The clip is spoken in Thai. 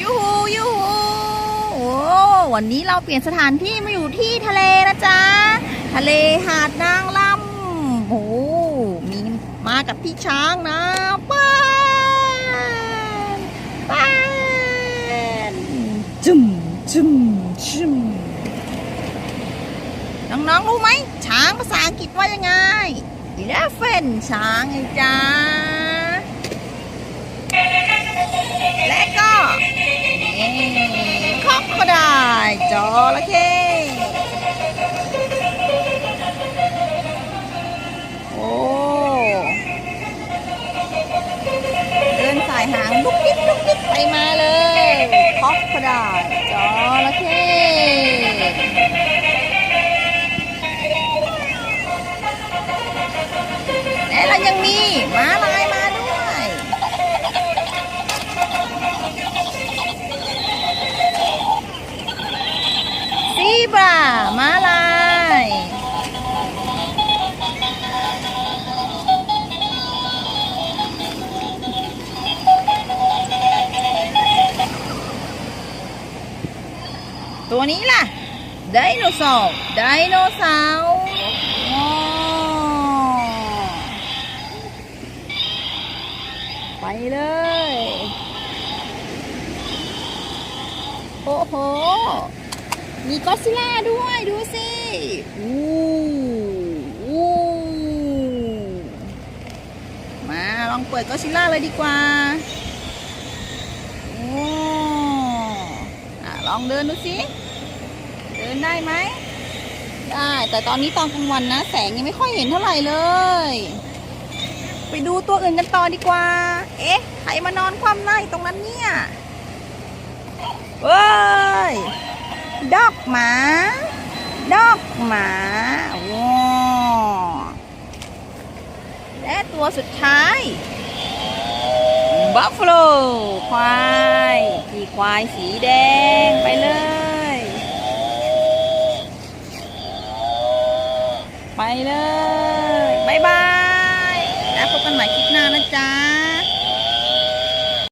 ยูฮูยูฮูโอ้วันนี้เราเปลี่ยนสถานที่มาอยู่ที่ทะเลนะจ๊ะ ทะเลหาดนางลำโอ้มีมากับพี่ช้างนะป้านป้านจุ่มจุ่มจุ่มน้องๆรู้ไหม ช้างภาษาอังกฤษว่ายังไง elephant ช้างไงจ๊ะ จอระเข้โอ้เดินสายหางลุกยิบลุกยิบไปมาเลยคอกโคไดจอระเข้ ตัวนี้ล่ะ ไดโนเสาร์ไดโนเสาร์อ๋อไปเลย โอ้โห มีก็ซิล่าด้วยดูสิอูหูมาลองเปิดก็ซิล่าเลยดีกว่า โอ้ลองเดินดูสิ เดินได้ไหม ได้ แต่ตอนนี้ตอนกลางวันนะ แสงยังไม่ค่อยเห็นเท่าไหร่เลย ไปดูตัวอื่นกันต่อดีกว่า เอ๊ะ ใครมานอนคว่ำหน้าอยู่ตรงนั้นเนี่ยเว้ย ดอกหมา ดอกหมาว้าและตัวสุดท้ายบัฟฟาโลควาย ขี่ควายสีแดงไปเลย ไป เลยบายบาย แล้วพบกันใหม่คลิปหน้านะจ๊ะ